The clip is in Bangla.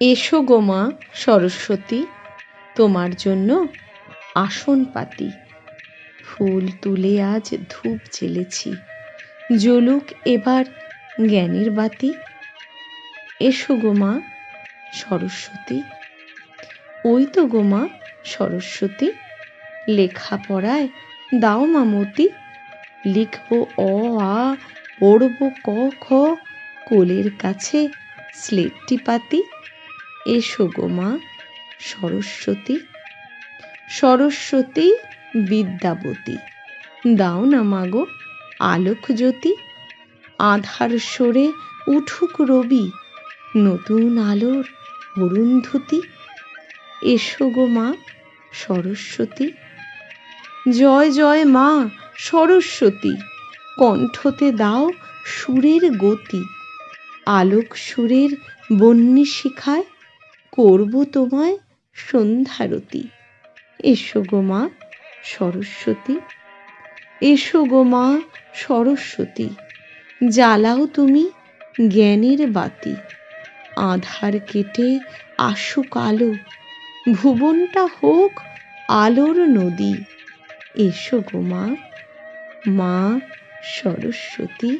এসো গো মা সরস্বতী, তোমার জন্য আসন পাতি। ফুল তুলে আজ ধূপ জ্বেলেছি, জ্বলুক এবার জ্ঞানের বাতি। এসো গো মা সরস্বতী, ওই তো গো মা সরস্বতী, লেখাপড়ায় দাও মা মতি। লিখব অ, আ, পড়ব ক, খ, কোলের কাছে স্লেটটি পাতি। এসো গো মা, সরস্বতী। সরস্বতী বিদ্যাবতী, দাও না মাগো আলোক জ্যোতি। আধার সরে উঠুক রবি, নতুন আলোর অরুন্ধতী এসো গো মা, সরস্বতী। জয় জয় মা, সরস্বতী, কণ্ঠতে দাও সুরের গতি। আলোক সুরের বন্যী শিখায় করব তোমায় সন্ধ্যারতি। এসো গো মা সরস্বতী। এসো গো মা সরস্বতী। জ্বালাও তুমি জ্ঞানের বাতি। আধার কেটে আসুক আলো ভুবনটা হোক আলোর নদী। এসো গো মা মা সরস্বতী।